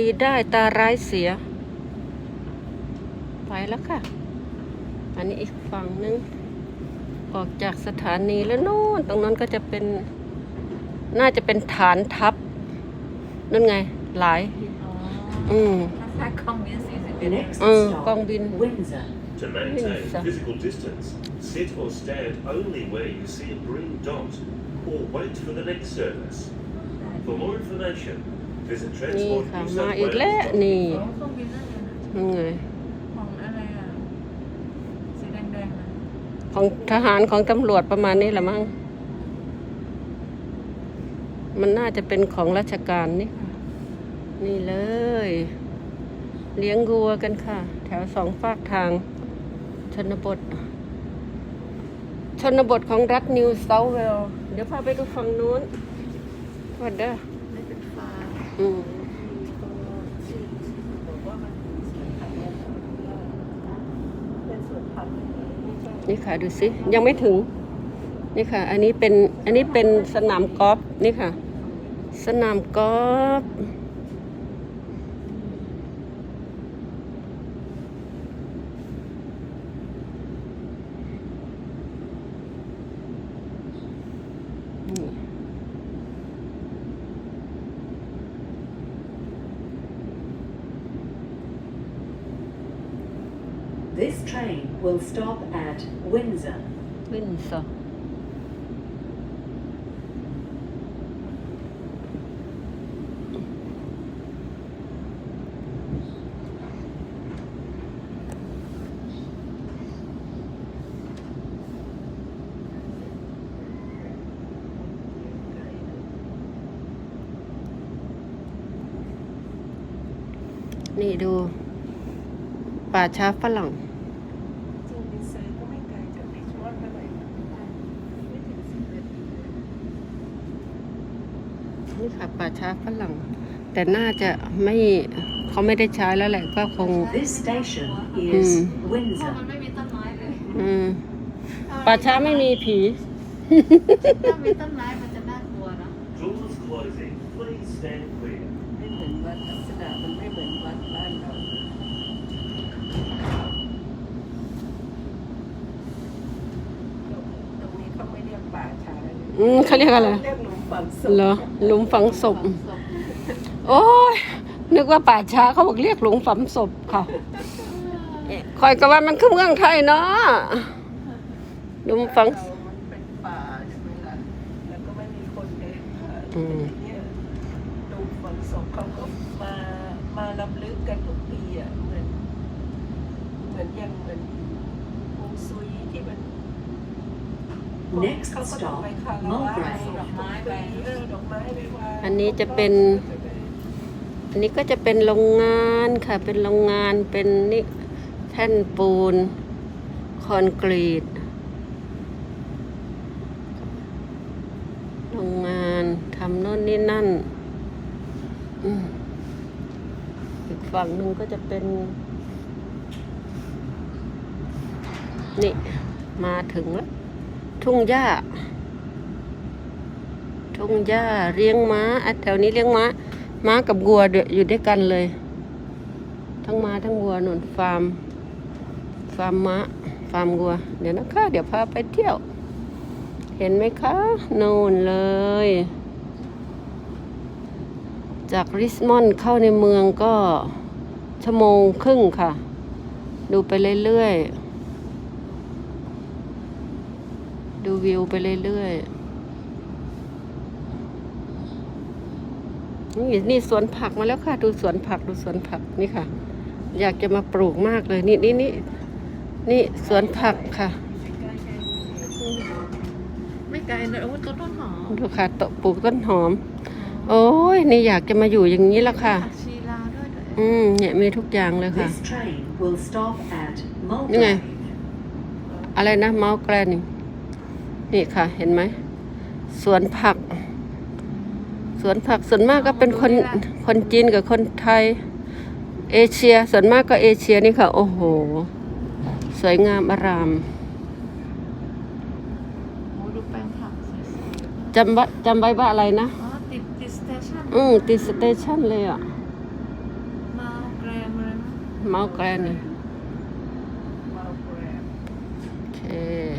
ดีได้ตาร้ายเสีย ไปแล้วค่ะ อันนี้อีกฝั่งนึง ออกจากสถานีแล้วนู่นตรงนั้นก็จะเป็น น่าจะเป็นฐานทัพนั่นไง หลาย อืมถ้าคอมมิวสิบ The next Ừ, stop, con bin. Windsor. To maintain Windsor. physical distance, sit or stand only where you see a green dot or wait for the next service. For more information, visit นี่ Transport ค่ะ New มา South อีกแล้ว Wales. นี่ของเครื่องบินนั่นเลยนะนั่นไงของอะไรอะสีแดงๆนะของทหารของตำรวจประมาณนี้แหละมั้งมันน่าจะเป็นของราชการนี่ค่ะนี่เลย เลี้ยงวัวกันค่ะ แถวสองฝากทาง ชนบท ชนบทของรัฐนิวเซาท์เวลส์เดี๋ยวพาไปดูฝั่งนู้นวัดเด้อไม่เป็นฟ้า อืมนี่ค่ะดูสิยังไม่ถึง นี่ค่ะ อันนี้เป็นอันนี้เป็นสนามกอล์ฟนี่ค่ะ สนามกอล์ฟนี่ This train will stop at Windsor. วินซอร์นี่ดูป่าช้าฝรั่ง จริงดิเซอร์ก็ไม่ไกลจากในช่วงเท่าไหร่นะไม่ถึงสิบนาที นี่ ค่ะป่าช้าฝรั่ง แต่น่าจะไม่เขาไม่ได้ใช้แล้วแหละก็คง This station is Mm. เพราะ Windsor. มันไม่มีต้นไม้เลยอืมป่าช้าไม่มีผี ถ้ามีต้นไม้มันจะน่ากลัวเนอะ Doors closing. Please stand clear. ไม่เหมือนวัดลักษณะมันไม่เหมือนวัดบ้านเรา ตรงนี้เขาไม่เรียกป่าช้าเลยอืมเขาเรียกอะไร เรียกหลุมฝังศพ เหรอหลุมฝังศพ โอ้ยนึกว่าป่าช้าเขาบอกเรียกหลุมฝังศพค่ะคอยก็ว่ามันคือเมืองไทยเนาะหลุมฝังเรามันเป็นป่าใช่ไหมล่ะแล้วก็ไม่มีคนเดินผ่านอืมเนี่ยหลุมฝังศพเขาก็มามาลำลึกกันทุกปีอะเหมือนเหมือนอย่างเหมือนฮวงซุยที่มัน Next stop m u l b r y อันนี้จะเป็น อันนี้ก็จะเป็นโรงงานค่ะ เป็นโรงงานเป็นนี่แท่นปูน คอนกรีต โรงงานทำโน่นนี่นั่นอีกฝั่งหนึ่งก็จะเป็น นี่ มาถึงแล้ว ทุ่งหญ้า ทุ่งหญ้าเลี้ยงม้าแถวนี้เลี้ยงม้า ม้ากับวัวเดยวอยู่ด้วยกันเลย ทั้งม้าทั้งวัวหนุนฟาร์ม ฟาร์มม้า ฟาร์มวัว เดี๋ยวนะคะ เดี๋ยวพาไปเที่ยว เห็นไหมคะโน่นเลย จากริสมอนเข้าในเมืองก็ชั่วโมงครึ่งค่ะ ดูไปเรื่อยๆ ดูวิวไปเรื่อยๆ นี่นี่สวนผักมาแล้วค่ะ ดูสวนผักดูสวนผักนี่ค่ะ อยากจะมาปลูกมากเลย นี่นี่นี่นี่สวนผักค่ะ ไม่ไกลนะโอ้ยต้นต้นหอมดูค่ะตปลูกต้นหอม โอ้ยนี่อยากจะมาอยู่อย่างนี้แล้วค่ะผักชีลาวด้วยด้วยอืมเนี่ยมีทุกอย่างเลยค่ะ This train will stop at Nghe. Mulgrave. อะไรนะเมาส์แกรน นี่ค่ะ เห็นไหมสวนผัก สวนผักส่วนมากก็เป็นคนคนจีนกับคนไทย เอเชียส่วนมากก็เอเชียนี่ค่ะ โอ้โห สวยงามอารามจำไว้จำไว้ว่าอะไรนะติดติสเตชันอืมติดสเตชันเลยอะมาแกรมเลยมาแกรนเลอ้